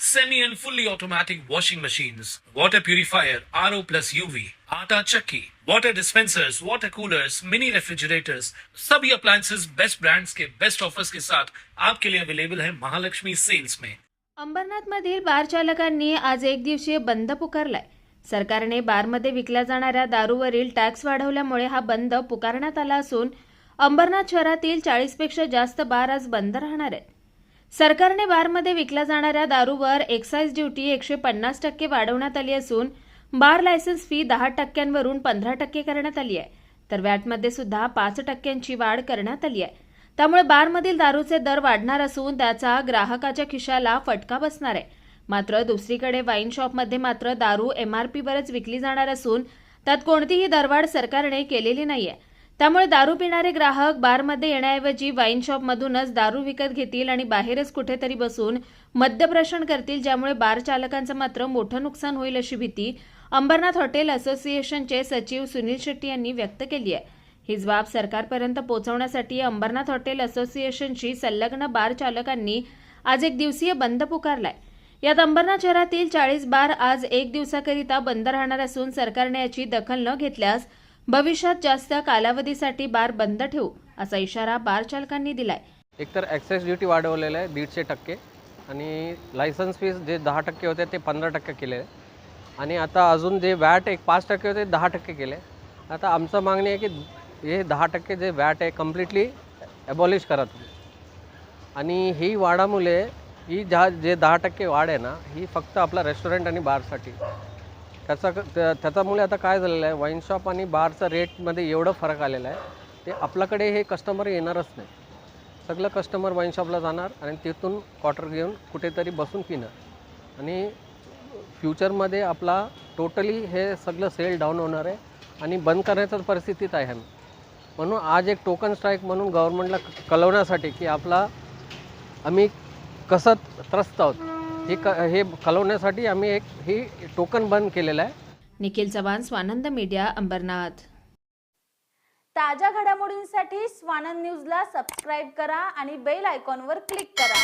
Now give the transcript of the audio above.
semi and fully automatic washing machines, water purifier, RO plus UV, आटा चक्की, water dispensers, water coolers, mini refrigerators, सभी appliances best brands के best offers के साथ आपके लिए अवेलेबल है महालक्ष्मी सेल्स में अंबरनाथमधील बार चालकांनी आज एक दिवसीय बंद पुकारलाय. सरकारने बारमध्ये विकल्या जाणाऱ्या दारूवरील टॅक्स वाढवल्यामुळे हा बंद पुकारण्यात आला असून अंबरनाथ शहरातील चाळीसपेक्षा जास्त बार आज बंद राहणार आहेत. सरकारने बारमध्ये विकल्या जाणाऱ्या दारूवर एक्साईज ड्युटी एकशे पन्नास टक्के वाढवण्यात आली असून बार लायसन्स फी दहा टक्क्यांवरून पंधरा टक्के करण्यात आली आहे. तर वॅटमध्ये सुद्धा पाच टक्क्यांची वाढ करण्यात आली आहे. त्यामुळे बारमधील दारूचे दर वाढणार असून त्याचा ग्राहकाच्या खिशाला फटका बसणार आहे. मात्र दुसरीकडे वाईन शॉपमध्ये मात्र दारू एमआरपीवरच विकली जाणार असून त्यात कोणतीही दरवाढ सरकारने केलेली नाही आहे त्यामुळे दारू पिणारे ग्राहक बारमध्ये येण्याऐवजी वाईन शॉपमधूनच दारू विकत घेतील आणि बाहेरच कुठेतरी बसून मद्यप्राशन करतील ज्यामुळे बार चालकांचं मात्र मोठं नुकसान होईल अशी भीती अंबरनाथ हॉटेल असोसिएशनचे सचिव सुनील शेट्टी यांनी व्यक्त केली आहे. ही जबाब सरकारपर्यंत पोहोचवण्यासाठी अंबरनाथ हॉटेल असोसिएशनशी संलग्न बार चालकांनी आज एक दिवसीय बंद पुकारलाय. यात अंबरनाथ शहरातील चाळीस बार आज एक दिवसाकरिता बंद राहणार असून सरकारने याची दखल न घेतल्यास भविष्यात जास्त कालावधीसाठी बार बंद ठेवू असा इशारा बार चालकांनी दिलाय. एकतर ॲक्सेस ड्युटी वाढवलेलं आहे दीडशे टक्के. आणि लायसन्स फीस जे दहा टक्के होते ते पंधरा टक्के केले. आहे आणि आता अजून जे वॅट एक पाच टक्के होते दहा टक्के केले. आता आमचं मागणी आहे की हे दहा टक्के जे वॅट आहे कम्प्लिटली ॲबॉलिश करा तुम्ही. आणि ही वाढामुळे ही ज्या जे दहा टक्के वाढ आहे ना ही फक्त आपला रेस्टॉरंट आणि बारसाठी त्याचा त्या- त्याच्यामुळे आता काय झालेलं आहे? वाईन शॉप आणि बारचा रेटमध्ये एवढं फरक आलेला आहे. ते आपल्याकडे हे कस्टमर येणारच नाही. सगळं कस्टमर वाईन शॉपला जाणार आणि तिथून क्वार्टर घेऊन कुठेतरी बसून पिणार. आणि फ्युचरमध्ये आपला टोटली हे सगळं सेल डाऊन होणार आहे आणि बंद करण्याच्या परिस्थितीत आहे. आम्ही म्हणून आज एक टोकन स्ट्राईक म्हणून गव्हर्नमेंटला कळवण्यासाठी की आपला आम्ही कसं त्रस्त आहोत? हे क हे कळवण्यासाठी आम्ही एक ही टोकन बंद केलेलं आहे. निखिल चव्हाण स्वानंद मीडिया अंबरनाथ. ताज्या घडामोडींसाठी स्वानंद न्यूजला सबस्क्राईब करा आणि बेल आयकॉनवर क्लिक करा.